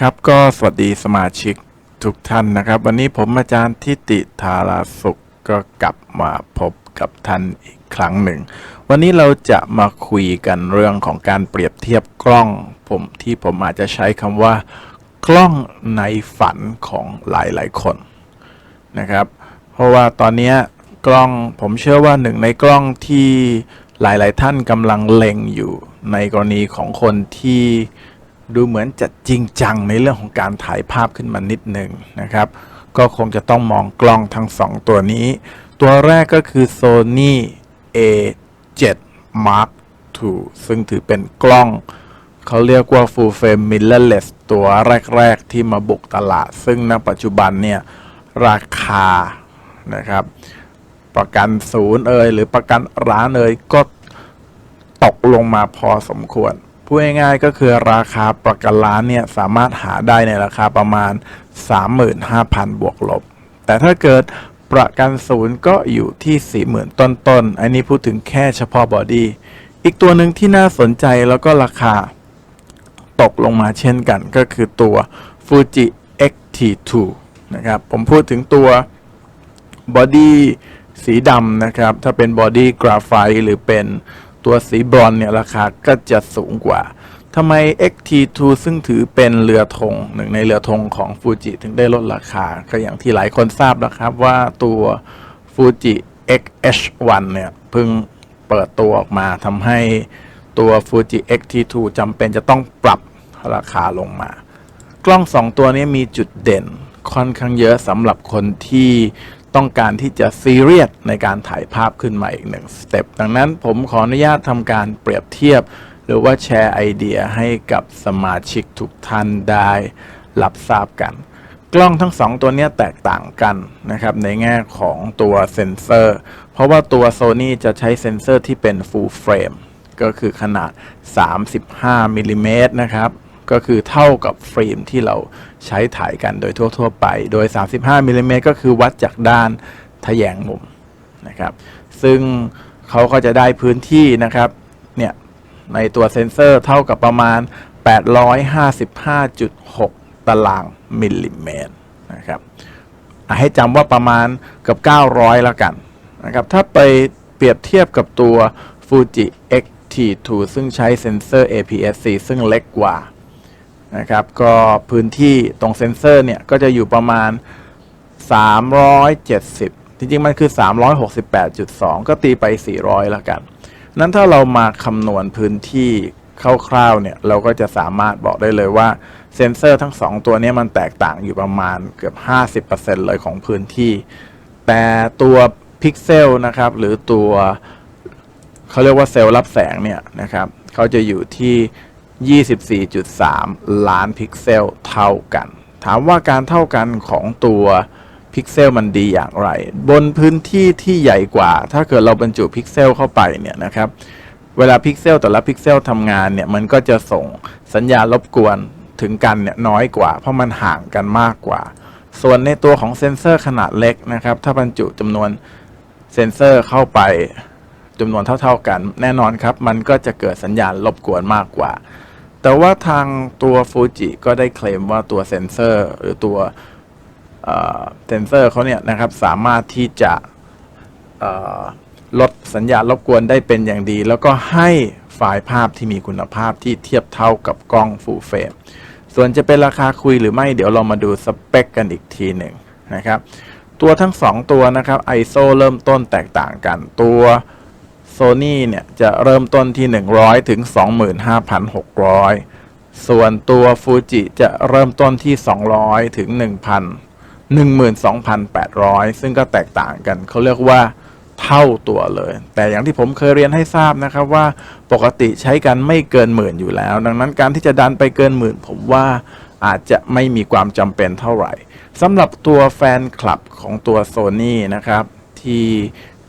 ครับก็สวัสดีสมาชิกทุกท่านนะครับ วันนี้ผมอาจารย์ทิติธาราสุขก็กลับมาพบกับท่านอีกครั้งหนึ่ง วันนี้เราจะมาคุยกันเรื่องของการเปรียบเทียบกล้อง ผมที่ผมอาจจะใช้คำว่า กล้องในฝันของหลายๆคนนะครับ เพราะว่าตอนนี้กล้องผมเชื่อว่าหนึ่งในกล้องที่หลายๆท่านกำลังเล็งอยู่ในกรณีของคนที่ ดูเหมือนจะจริงจังในเรื่องของการถ่ายภาพขึ้นมานิดหนึ่งนะครับ ก็คงจะต้องมองกล้องทั้งสองตัวนี้ ตัวแรกก็คือ Sony A7 Mark II ซึ่งถือเป็นกล้อง เขาเรียกว่า Full Frame Mirrorless ตัวแรก ๆ ที่มาบุกตลาด ซึ่งณปัจจุบันเนี่ย ราคานะครับ ประกันศูนย์เอ่ยหรือประกันร้านเอ่ยก็ตกลงมาพอสมควร พูดง่ายๆก็คือราคาประกันร้านเนี่ยสามารถหาได้ในราคาประมาณ 35,000 บวกลบ แต่ถ้าเกิดประกันศูนย์ก็อยู่ที่ 40,000 ต้นๆ อันนี้พูดถึงแค่เฉพาะบอดี้ อีกตัวหนึ่งที่น่าสนใจแล้วก็ราคาตกลงมาเช่นกันก็คือตัว Fuji X-T2 นะครับ ผมพูดถึงตัวบอดี้สีดำนะครับ ถ้าเป็นบอดี้กราไฟต์หรือเป็น ตัวสีบรอนเนี่ยราคาก็จะสูงกว่าทำไม XT2 ซึ่งถือเป็นเรือธงหนึ่งในเรือธงของฟูจิถึงได้ลดราคา ก็อย่างที่หลายคนทราบนะครับว่าตัวฟูจิ XH1 เนี่ยเพิ่งเปิดตัวออกมาทำให้ตัว Fuji X-T2 จำเป็นจะต้องปรับราคาลงมา กล้องสองตัวนี้มีจุดเด่นค่อนข้างเยอะสำหรับคนที่ ต้องการที่จะซีเรียสในการถ่ายภาพขึ้นมาอีกหนึ่งสเต็ปดังนั้นผมขออนุญาตทำการเปรียบเทียบ หรือว่าแชร์ไอเดียให้กับสมาชิกทุกท่านได้รับทราบกัน กล้องทั้งสองตัวนี้แตกต่างกันนะครับในแง่ของตัวเซ็นเซอร์ เพราะว่าตัว Sony จะใช้เซ็นเซอร์ที่เป็น full frame ก็คือขนาด 35มิลลิเมตรนะครับ ก็คือเท่ากับเฟิล์มที่เราใช้ถ่ายกันโดยทั่ว ๆ ไป โดย 35มิลลิเมตรก็คือวัดจากด้านทะแยงมุมนะครับ ซึ่งเขาก็จะได้พื้นที่นะครับ เนี่ย ในตัวเซ็นเซอร์เท่ากับประมาณ 855.6 ตารางมิลลิเมตรนะครับให้จำว่าประมาณเกับ900 แล้วกันนะครับ ถ้าไปเปรียบเทียบกับตัว Fuji X-T2 ซึ่งใช้เซ็นเซอร์ APS-C ซึ่งเล็กกว่า นะครับก็พื้นที่ตรงเซ็นเซอร์เนี่ยก็จะอยู่ประมาณ 370 จริงๆ มันคือ 368.2 ก็ตีไป 400 แล้วกัน นั้นถ้าเรามาคำนวณพื้นที่คร่าวๆเนี่ยเราก็จะสามารถบอกได้เลยว่าเซ็นเซอร์ทั้ง 2 ตัวนี้มันแตกต่างอยู่ประมาณเกือบ 50%เลยของพื้นที่ แต่ตัวพิกเซลนะครับหรือตัวเขาเรียกว่าเซลล์รับแสงเนี่ยนะครับเขาจะอยู่ที่ 24.3 ล้านพิกเซลเท่ากัน ถามว่าการเท่ากันของตัวพิกเซลมันดีอย่างไร บนพื้นที่ที่ใหญ่กว่า ถ้าเกิดเราบรรจุพิกเซลเข้าไปเนี่ยนะครับ เวลาพิกเซลแต่ละพิกเซลทำงานเนี่ยมันก็จะส่งสัญญาณรบกวนถึงกันเนี่ยน้อยกว่า เพราะมันห่างกันมากกว่า ส่วนในตัวของเซ็นเซอร์ขนาดเล็กนะครับ ถ้าบรรจุจำนวนเซ็นเซอร์เข้าไป จำนวนเท่า ๆกัน แน่นอนครับ มันก็จะเกิดสัญญาณรบกวนมากกว่า แต่ว่าทางตัวฟูจิก็ได้เคลมว่าตัวเซนเซอร์ หรือตัวเซนเซอร์เขาเนี่ยนะครับสามารถที่จะลดสัญญาณรบกวนได้เป็นอย่างดี แล้วก็ให้ไฟล์ภาพที่มีคุณภาพที่เทียบเท่ากับกล้อง Full Frame ส่วนจะเป็นราคาคุยหรือไม่เดี๋ยวเรามาดูสเปคกันอีกทีหนึ่งนะครับ ตัวทั้ง 2 ตัวนะครับ ISO เริ่มต้นแตกต่างกันตัว Sony เนี่ยจะเริ่มต้นที่ 100 ถึง 25,600 ส่วนตัว Fuji จะเริ่มต้นที่ 200 ถึง 1,000 12,800 ซึ่งก็แตกต่างกัน เขาเรียกว่าเท่าตัวเลย แต่อย่างที่ผมเคยเรียนให้ทราบนะครับว่าปกติใช้กันไม่เกินหมื่นอยู่แล้ว ดังนั้นการที่จะดันไปเกินหมื่น ผมว่าอาจจะไม่มีความจำเป็นเท่าไหร่สำหรับตัวแฟนคลับของตัว Sony นะครับที่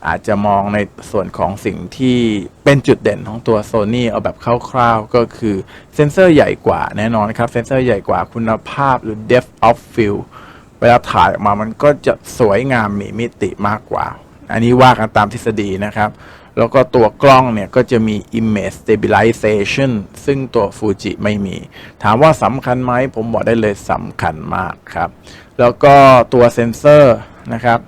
อาจจะมองในส่วนของสิ่งที่เป็นจุดเด่นของตัว Sony เอาแบบคร่าวๆ ก็คือเซนเซอร์ใหญ่กว่าแน่นอนครับ เซนเซอร์ใหญ่กว่าคุณภาพหรือ depth of field เวลาถ่ายออกมามันก็จะสวยงามมีมิติมากกว่า อันนี้ว่ากันตามทฤษฎีนะครับ แล้วก็ตัวกล้องเนี่ย ก็จะมี image stabilization ซึ่งตัวฟูจิไม่มี ถามว่าสำคัญไหมผมบอกได้เลยสำคัญมากครับ แล้วก็ตัวเซนเซอร์นะครับ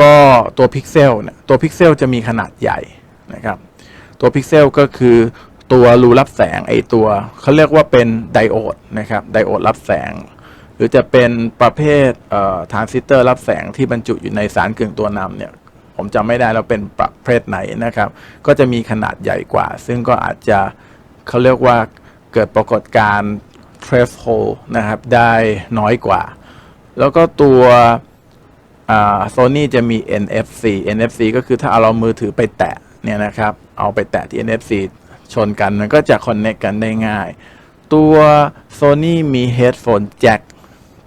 ก็ตัวพิกเซลเนี่ยตัวพิกเซลจะมีขนาดใหญ่นะครับ ตัวพิกเซลก็คือตัวรูรับแสงไอตัวเขาเรียกว่าเป็นไดโอดนะครับไดโอดรับแสง หรือจะเป็นประเภททรานซิสเตอร์รับแสงที่บรรจุอยู่ในสารกึ่งตัวนำเนี่ยผมจำไม่ได้แล้วเป็นประเภทไหนนะครับ ก็จะมีขนาดใหญ่กว่า ซึ่งก็อาจจะเขาเรียกว่าเกิดปรากฏการณ์ threshold นะครับ ได้น้อยกว่า แล้วก็ตัว โซนี่จะมี NFC NFC ก็คือถ้าเอาเรามือถือไปแตะเนี่ยนะครับ เอาไปแตะที่ NFC ชนกันมันก็จะ connect กันได้ง่าย ตัว Sony มี headphone jack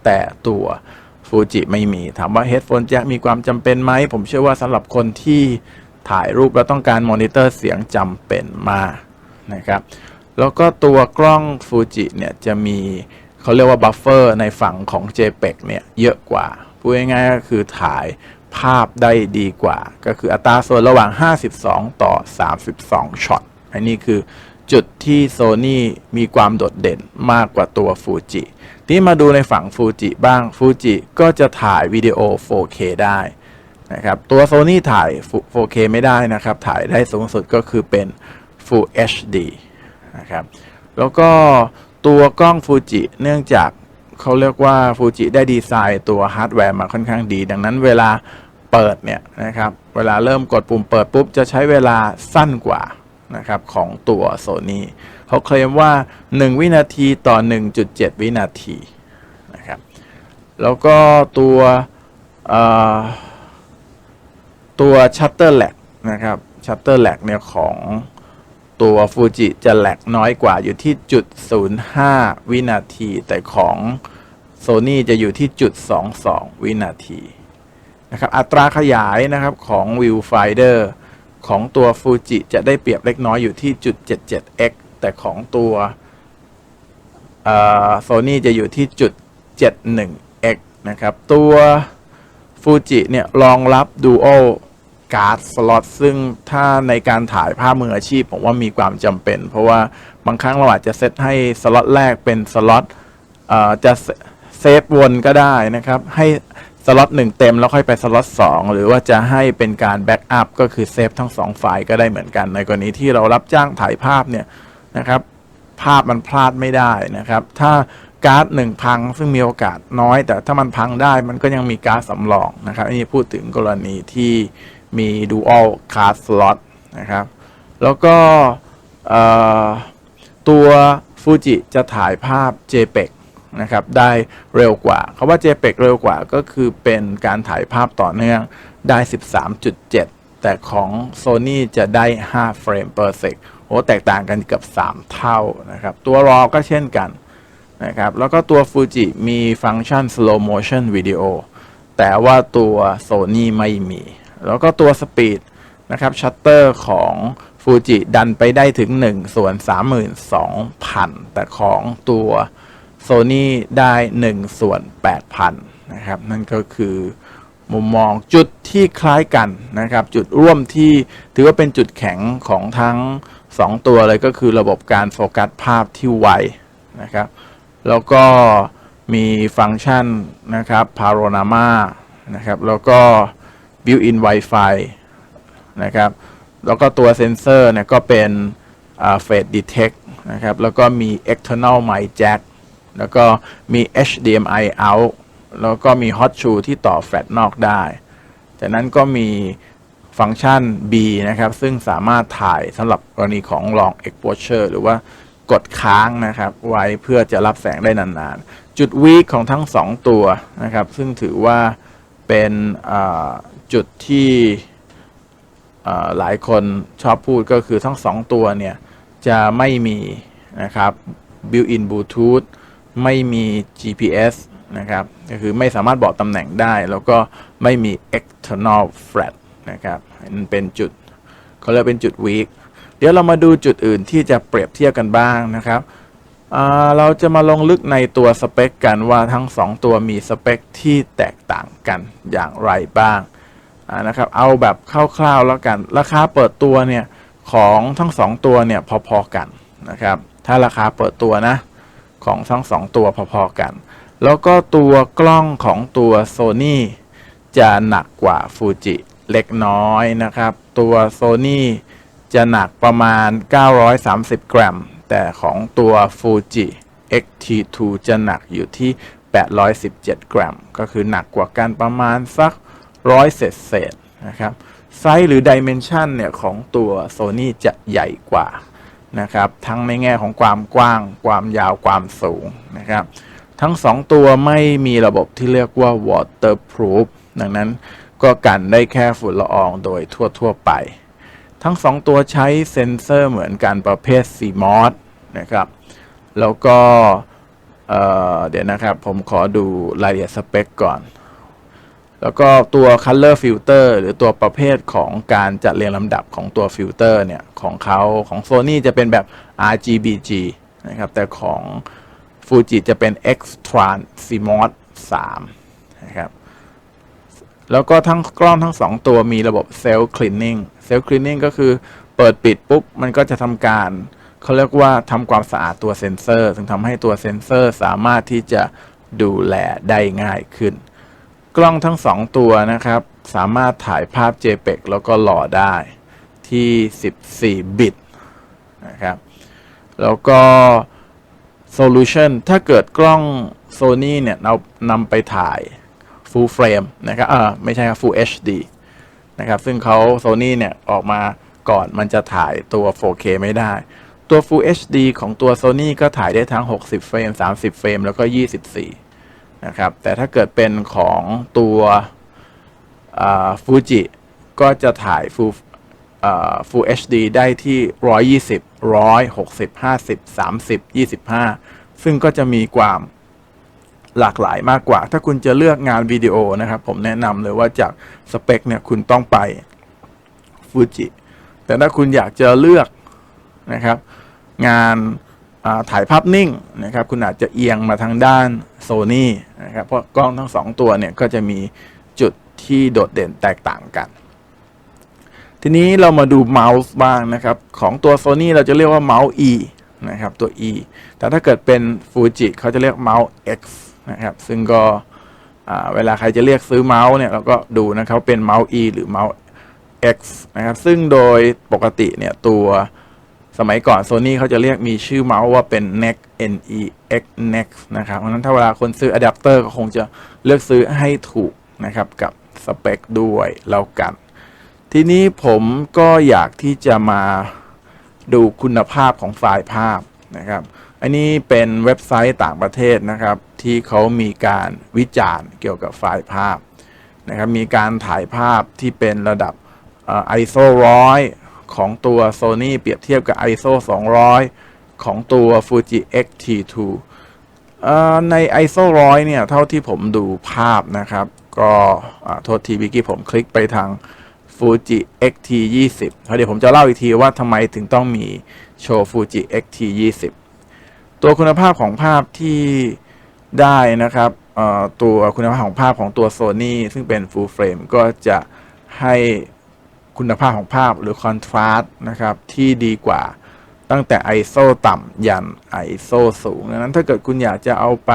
แต่ตัวฟูจิไม่มี ถามว่า headphone jack มีความจำเป็นไหม ผมเชื่อว่าสำหรับคนที่ถ่ายรูปแล้วต้องการมอนิเตอร์เสียงจำเป็นมากนะครับ แล้วก็ตัวกล้องฟูจิเนี่ยจะมีเขาเรียกว่าบัฟเฟอร์ในฝั่งของ JPEG เนี่ยเยอะกว่า พูดง่ายๆก็คือถ่ายภาพได้ดีกว่า ก็คืออัตราส่วนระหว่าง 52 ต่อ 32 ช็อต อันนี้คือจุดที่โซ n y มีความโดดเด่นมากกว่าตัวฟูจิที่มาดูในฝั่งฟูจิบ้างฟูจิก็จะถ่ายวิดีโอ 4K ได้นะครับตัวโซ n y ถ่าย 4K ไม่ได้นะครับ ถ่ายได้สูงสุดก็คือเป็น Full HD นะครับแล้วก็ตัวกล้องฟูจิเนื่องจาก เขาเรียกว่าฟูจิได้ดีไซน์ตัวฮาร์ดแวร์มาค่อนข้างดี ดังนั้นเวลาเปิดเนี่ยนะครับ เวลาเริ่มกดปุ่มเปิดปุ๊บ จะใช้เวลาสั้นกว่านะครับของตัวโซนี่เขาเคลมว่า 1 วินาทีต่อ 1.7 วินาทีนะครับ แล้วก็ตัวตัวชัตเตอร์แลกนะครับชัตเตอร์แลกเนี่ยของ ตัวฟูจิจะแหลกน้อยกว่าอยู่ที่จุด 05 วินาที แต่ของโซ n y จะอยู่ที่จุด 22 วินาทีนะครับอัตราขยายนะครับของ Viewfinder ของตัวฟูจิจะได้เปรียบเล็กน้อยอยู่ที่จุด 77x แต่ของตัวโซนี่จะอยู่ที่จุด 71x นะครับ ตัวฟูจิเนี่ยรองรับ Dual การ์ดสล็อตซึ่งถ้าในการถ่ายภาพมืออาชีพ ผมว่ามีความจำเป็น เพราะว่าบางครั้งเราอาจจะเซตให้สล็อตแรกเป็นสล็อตจะเซฟวนก็ได้นะครับ ให้สล็อตหนึ่งเต็มแล้วค่อยไปสล็อตสองหรือว่าจะให้เป็นการแบ็กอัพก็คือเซฟทั้งสองฝ่ายก็ได้เหมือนกัน ในกรณีที่เรารับจ้างถ่ายภาพเนี่ยนะครับ ภาพมันพลาดไม่ได้นะครับ ถ้าการ์ดหนึ่งพังซึ่งมีโอกาสน้อย แต่ถ้ามันพังได้มันก็ยังมีการ์ดสำรองนะครับอันนี้พูดถึงกรณีที่ มี Dual Card Slot นะครับ แล้วก็ตัวฟูจิจะถ่ายภาพ JPEG นะครับ ได้เร็วกว่าคาว่า JPEG เร็วกว่าก็คือเป็นการถ่ายภาพต่อเนื่องได้ 13.7 แต่ของ Sony จะได้ 5 เฟรม per sec โอ้แตกต่างกันเกือบ 3 เท่านะครับ ตัวรอก็เช่นกันนะครับ แล้วก็ตัว Fuji มีฟังก์ชัน slow motion video แต่ว่าตัว Sony ไม่มี แล้วก็ตัว speed นะครับชัตเตอร์ของฟูจิดันไปได้ถึง 1 ส่วน 32,000 แต่ของตัวโซนี่ได้ 1 ส่วน 8,000 นะครับ นั่นก็คือมุมมองจุดที่คล้ายกันนะครับ จุดร่วมที่ถือว่าเป็นจุดแข็งของทั้ง 2 ตัวเลยก็คือระบบการโฟกัสภาพที่ไวนะครับ แล้วก็มีฟังก์ชันนะครับ Panorama นะครับ แล้วก็ Built-in Wi-Fi นะครับ แล้วก็ตัวเซนเซอร์เนี่ยก็เป็น Face Detect นะครับ แล้วก็มี External Mic Jack แล้วก็มี HDMI out แล้วก็มี Hot Shoe ที่ต่อแฟลชนอกได้ จากนั้นก็มีฟังก์ชัน B นะครับ ซึ่งสามารถถ่ายสำหรับกรณีของ long exposure หรือว่ากดค้างนะครับ ไว้เพื่อจะรับแสงได้นานๆ จุดวีคของทั้ง 2 ตัวนะครับ ซึ่งถือว่า เป็นจุดที่หลายคนชอบพูดก็คือทั้ง2ตัวเนี่ย จะไม่มีนะครับ built-in Bluetooth ไม่มี GPS นะครับ ก็คือไม่สามารถบอกตำแหน่งได้ แล้วก็ไม่มี external flat นะครับมันเป็นจุดเขาเรียกเป็นจุด weak เดี๋ยวเรามาดูจุดอื่นที่จะเปรียบเทียบกันบ้างนะครับ เราจะมาลงลึกในตัวสเปคกันว่าทั้ง 2 ตัวมีสเปคที่แตกต่างกันอย่างไรบ้างนะครับ เอาแบบคร่าวๆแล้วกัน ราคาเปิดตัวเนี่ยของทั้งสองตัวเนี่ยพอๆกันนะครับ ถ้าราคาเปิดตัวนะของทั้งสองตัวพอๆกัน แล้วก็ตัวกล้องของตัว Sony จะหนักกว่าฟูจิเล็กน้อยนะครับ ตัว Sony จะหนักประมาณ 930 กรัม แต่ของตัว Fuji X-T2 จะหนักอยู่ที่ 817 กรัม ก็คือหนักกว่ากันประมาณสักร้อยเศษเศษนะครับ ไซส์หรือดิเมนชันเนี่ย ของตัว Sony จะใหญ่กว่านะครับ ทั้งในแง่ของความกว้าง ความยาวความสูงนะครับ ทั้งสองตัวไม่มีระบบที่เรียกว่า waterproof ดังนั้นก็กันได้แค่ฝุ่นละอองโดยทั่ว ๆ ไป ทั้งสองตัวใช้เซ็นเซอร์เหมือนกันประเภท CMOS นะครับ แล้วก็เเดี๋ยวนะครับผมขอดูรายละเอียดสเปคก่อน แล้วก็ตัว color filter หรือตัวประเภทของการจัดเรียงลำดับของตัวฟิลเตอร์เนี่ย ของเขาของ Sony จะเป็นแบบ RGBG นะครับ แต่ของ Fuji จะเป็น X-Trans CMOS 3นะครับ แล้วก็ทั้งกล้องทั้งสองตัวมีระบบ Self Cleaning Self Cleaning ก็คือเปิดปิดปุ๊บมันก็จะทำการเขาเรียกว่าทำความสะอาดตัวเซ็นเซอร์ถึงทำให้ตัวเซ็นเซอร์สามารถที่จะดูแลได้ง่ายขึ้น กล้องทั้งสองตัวนะครับ สามารถถ่ายภาพ JPEG แล้วก็หล่อได้ที่ 14 บิตนะครับแล้วก็ Solution ถ้าเกิดกล้อง Sony เนี่ยเรานำไปถ่าย Full Frame นะครับอ่าไม่ใช่ครับ Full HD นะครับ ซึ่งเขา Sony เนี่ย ออกมาก่อนมันจะถ่ายตัว 4K ไม่ได้ ตัว Full HD ของตัว Sony ก็ถ่ายได้ทั้ง 60 เฟรม 30 เฟรม แล้วก็ 24 นะครับ แต่ถ้าเกิดเป็นของตัวฟูจิก็จะถ่าย Full อ่า Full HD ได้ที่ 120 160 50 30 25 ซึ่งก็จะมีความ หลากหลายมากกว่า ถ้าคุณจะเลือกงานวิดีโอนะครับ ผมแนะนำเลยว่าจากสเปคเนี่ยคุณต้องไปฟูจิแต่ถ้าคุณอยากจะเลือกนะครับ งานาถ่ายภาพนิ่งนะครับ คุณอาจจะเอียงมาทางด้านโซ n y นะครับเพราะกล้องทั้งสองตัวเนี่ยก็จะมีจุดที่โดดเด่นแตกต่างกัน ทีนี้เรามาดูเมาส์บ้างนะครับ ของตัว Sony เราจะเรียกว่าเมาส์ E นะครับตัว E แต่ถ้าเกิดเป็น Fuji เขาจะเรียกเมาส์ X นะครับ ซึ่งก็เวลาใครจะเรียกซื้อเมาส์เนี่ยเราก็ดูนะครับเป็นเมาส์ E หรือเมาส์ X นะครับ ซึ่งโดยปกติเนี่ยตัวสมัยก่อน Sony เขาจะเรียกมีชื่อเมาส์ว่าเป็น NEX N E X NEX นะครับเพราะฉะนั้นถ้าเวลาคนซื้ออะแดปเตอร์ก็คงจะเลือกซื้อให้ถูกนะครับกับสเปคด้วยแล้วกัน ทีนี้ผมก็อยากที่จะมาดูคุณภาพของไฟล์ภาพนะครับ อันนี้เป็นเว็บไซต์ต่างประเทศนะครับ ที่เขามีการวิจารณ์เกี่ยวกับไฟล์ภาพนะครับมีการถ่ายภาพที่เป็นระดับ ISO 100 ของตัว Sony เปรียบเทียบกับ ISO 200 ของตัว Fuji X-T2 ใน ISO 100 เนี่ย เท่าที่ผมดูภาพนะครับ ก็โทษทีวิกี้ผมคลิกไปทาง Fuji X-T 20เดี๋ยวผมจะเล่าอีกทีว่าทำไมถึงต้องมีโชว์ Fuji X-T 20ตัวคุณภาพของภาพที่ ได้นะครับตัวคุณภาพของภาพของตัว Sony ซึ่งเป็น Full Frame ก็จะให้คุณภาพของภาพหรือ Contrast นะครับที่ดีกว่าตั้งแต่ ISO ต่ำยัน ISO สูงดังนั้นถ้าเกิดคุณอยากจะเอาไป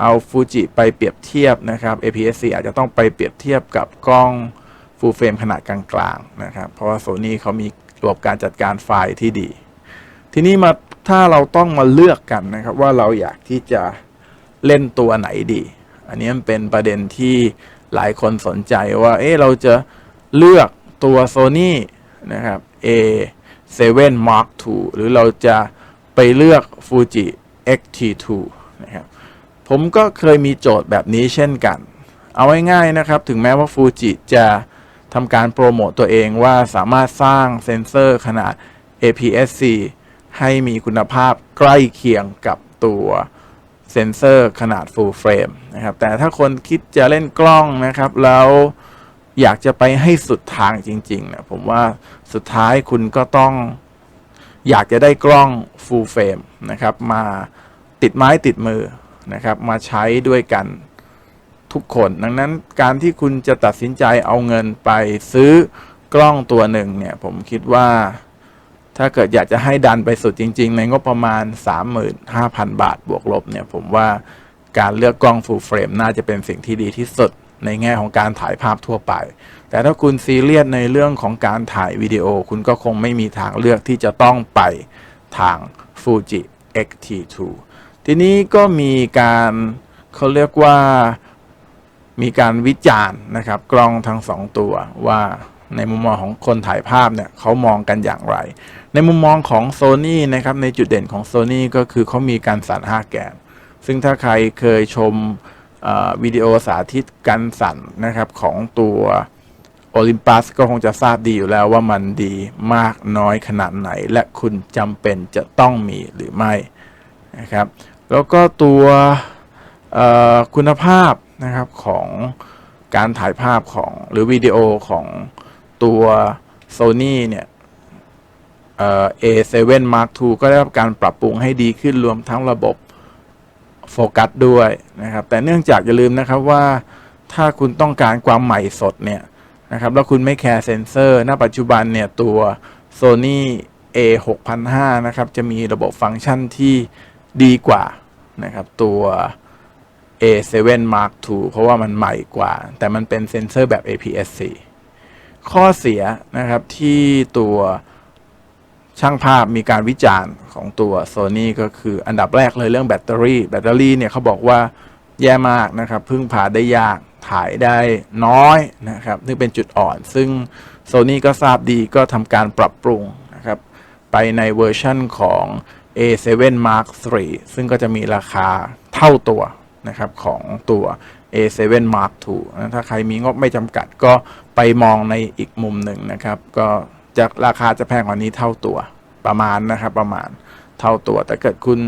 เอา Fuji ไปเปรียบเทียบนะครับ APS-C อาจจะต้องไปเปรียบเทียบกับกล้อง Full Frame ขนาดกลางๆนะครับ เพราะว่า Sony เขามีระบบการจัดการไฟล์ที่ดี ทีนี้มาถ้าเราต้องมาเลือกกันนะครับว่าเราอยากที่จะ เล่นตัวไหนดี อันนี้มันเป็นประเด็นที่หลายคนสนใจว่า เอ๊ะเราจะเลือกตัว Sony นะครับ A7 Mark II หรือเราจะไปเลือก Fuji X-T2 นะครับ ผมก็เคยมีโจทย์แบบนี้เช่นกัน เอาง่ายๆนะครับ ถึงแม้ว่า Fuji จะทำการโปรโมตตัวเองว่าสามารถสร้างเซ็นเซอร์ขนาด APS-C ให้มีคุณภาพใกล้เคียงกับตัว เซนเซอร์ขนาด Full Frame นะครับ แต่ถ้าคนคิดจะเล่นกล้องนะครับ แล้วอยากจะไปให้สุดทางจริงๆนะผมว่าสุดท้ายคุณก็ต้องอยากจะได้กล้อง Full Frame นะครับ มาติดไม้ติดมือนะครับ มาใช้ด้วยกันทุกคน ดังนั้นการที่คุณจะตัดสินใจเอาเงินไปซื้อกล้องตัวหนึ่งเนี่ย ผมคิดว่า ถ้าเกิดอยากจะให้ดันไปสุดจริง ๆ ในงบประมาณ 35,000 บาทบวกลบเนี่ยผมว่าการเลือกกล้อง full frame น่าจะเป็นสิ่งที่ดีที่สุดในแง่ของการถ่ายภาพทั่วไป แต่ถ้าคุณซีเรียสในเรื่องของการถ่ายวิดีโอ คุณก็คงไม่มีทางเลือกที่จะต้องไปทาง Fuji X-T2 ทีนี้ก็มีการเขาเรียกว่ามีการวิจารณ์นะครับ กล้องทั้งสองตัวว่า ในมุมมองของคนถ่ายภาพเนี่ยเขามองกันอย่างไร ในมุมมองของ Sony นะครับในจุดเด่นของ Sony ก็คือเขามีการสั่น5แกน ซึ่งถ้าใครเคยชมวิดีโอสาธิตการสั่นนะครับของตัวโอลิมปัสก็คงจะทราบดีอยู่แล้วว่ามันดีมากน้อยขนาดไหน และคุณจำเป็นจะต้องมีหรือไม่นะครับ แล้วก็ตัวคุณภาพนะครับของการถ่ายภาพของหรือวิดีโอของ ตัว Sony เนี่ยเอ่อ A7 Mark II ก็ได้รับการปรับปรุงให้ดีขึ้นรวมทั้งระบบโฟกัสด้วยนะครับ แต่เนื่องจากอย่าลืมนะครับว่าถ้าคุณต้องการความใหม่สดเนี่ยนะครับแล้วคุณไม่แคร์เซนเซอร์ ณ ปัจจุบันเนี่ยตัว Sony A6005 นะครับ จะมีระบบฟังก์ชันที่ดีกว่านะครับตัว A7 Mark II เพราะว่ามันใหม่กว่า แต่มันเป็นเซนเซอร์แบบ APS-C ข้อเสียนะครับที่ตัวช่างภาพมีการวิจารณ์ของตัว Sony ก็คืออันดับแรกเลยเรื่องแบตเตอรี่ แบตเตอรี่เนี่ยเขาบอกว่าแย่มากนะครับพึ่งพาได้ยากถ่ายได้น้อยนะครับซึ่งเป็นจุดอ่อน ซึ่ง Sony ก็ทราบดีก็ทำการปรับปรุงนะครับไปในเวอร์ชั่นของ A7 Mark III ซึ่งก็จะมีราคาเท่าตัวนะครับของตัว A7 Mark II ถ้าใครมีงบไม่จำกัดก็ ไปมองในอีกมุมหนึ่งนะครับ ก็จะราคาจะแพงกว่านี้เท่าตัวประมาณนะครับประมาณเท่าตัว แต่เกิดคุณ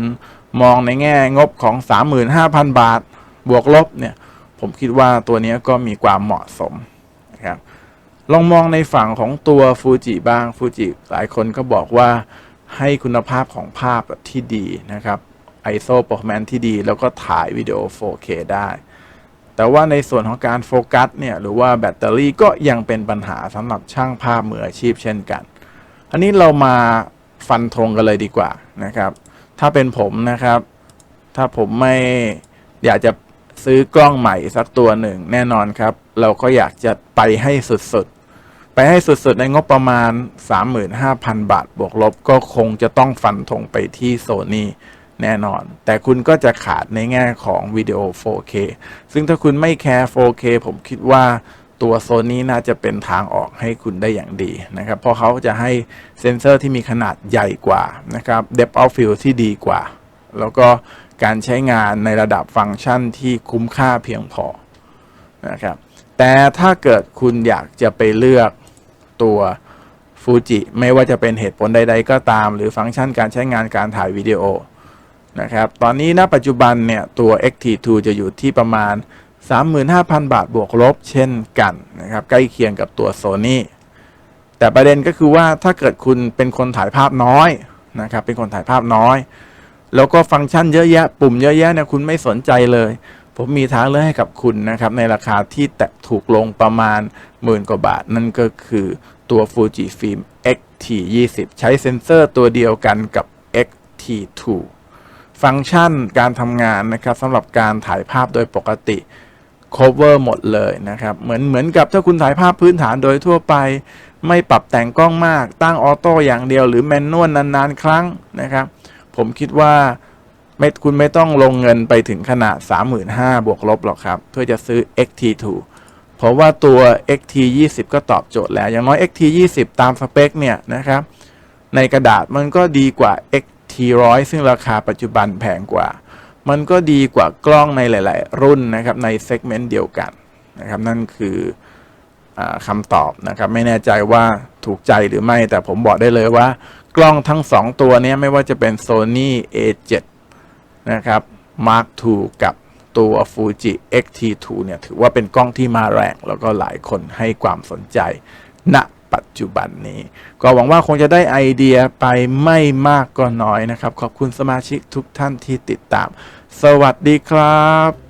มองในแง่งบของ 35,000 บาท บวกลบเนี่ยผมคิดว่าตัวนี้ก็มีความเหมาะสมนะครับลองมองในฝั่งของตัวฟูจิบ้างฟูจิหลายคนก็บอกว่าให้คุณภาพของภาพแบบที่ดีนะครับ ISO performance ที่ดี แล้วก็ถ่ายวิดีโอ 4K ได้ แต่ว่าในส่วนของการโฟกัสเนี่ยหรือว่าแบตเตอรี่ก็ยังเป็นปัญหาสำหรับช่างภาพมืออาชีพเช่นกัน อันนี้เรามาฟันธงกันเลยดีกว่านะครับ ถ้าเป็นผมนะครับ ถ้าผมไม่อยากจะซื้อกล้องใหม่สักตัวหนึ่งแน่นอนครับ เราก็อยากจะไปให้สุดๆ ไปให้สุดๆ ในงบประมาณ 35,000 บาทบวกลบก็คงจะต้องฟันธงไปที่โซนี่ แน่นอน แต่คุณก็จะขาดในแง่ของวิดีโอ 4K ซึ่งถ้าคุณไม่แคร์ 4K ผมคิดว่าตัวโซนี่น่าจะเป็นทางออกให้คุณได้อย่างดีนะครับ เพราะเขาจะให้เซ็นเซอร์ที่มีขนาดใหญ่กว่านะครับ depth of field ที่ดีกว่า แล้วก็การใช้งานในระดับฟังก์ชันที่คุ้มค่าเพียงพอนะครับ แต่ถ้าเกิดคุณอยากจะไปเลือกตัวฟูจิไม่ว่าจะเป็นเหตุผลใด ๆ ก็ตาม หรือฟังก์ชันการใช้งานการถ่ายวิดีโอ นะครับ ตอนนี้ณปัจจุบันเนี่ยตัว XT2 จะอยู่ที่ประมาณ 35,000 บาทบวกลบ เช่นกันนะครับ ใกล้เคียงกับตัว Sony แต่ประเด็นก็คือว่าถ้าเกิดคุณเป็นคนถ่ายภาพน้อยนะครับ เป็นคนถ่ายภาพน้อย แล้วก็ฟังก์ชันเยอะแยะ ปุ่มเยอะแยะเนี่ยคุณไม่สนใจเลย ผมมีทางเลือกให้กับคุณนะครับ ในราคาที่แตะถูกลงประมาณหมื่นกว่าบาท นั่นก็คือตัว Fujifilm X-T20 ใช้เซ็นเซอร์ตัวเดียวกันกับ X-T2 ฟังก์ชันการทำงานนะครับสำหรับการถ่ายภาพโดยปกติ cover หมดเลยนะครับเหมือนเหมือนกับถ้าคุณถ่ายภาพพื้นฐานโดยทั่วไป ไม่ปรับแต่งกล้องมาก ตั้งออโต้อย่างเดียวหรือแมนนวลนานๆ ครั้งนะครับ ผมคิดว่าไม่คุณไม่ต้องลงเงินไปถึงขนาด 35,000บวกลบหรอกครับ เพื่อจะซื้อ XT2 เพราะว่าตัว XT20 ก็ตอบโจทย์แล้ว อย่างน้อย XT20 ตามสเปคเนี่ยนะครับในกระดาษมันก็ดีกว่า X XT100 ซึ่งราคาปัจจุบันแพงกว่า มันก็ดีกว่ากล้องในหลาย ๆ รุ่นนะครับในเซกเมนต์เดียวกันนะครับนั่นคืออคำตอบนะครับไม่แน่ใจว่าถูกใจหรือไม่แต่ผมบอกได้เลยว่า กล้องทั้ง 2 ตัวนี้ไม่ว่าจะเป็น Sony A7 นะครับ Mark II กับตัว Fuji X-T2 เนี่ยถือว่าเป็นกล้องที่มาแรง แล้วก็หลายคนให้ความสนใจณ ปัจจุบันนี้ ก็หวังว่าคงจะได้ไอเดียไปไม่มากก็น้อยนะครับ ขอบคุณสมาชิกทุกท่านที่ติดตาม สวัสดีครับ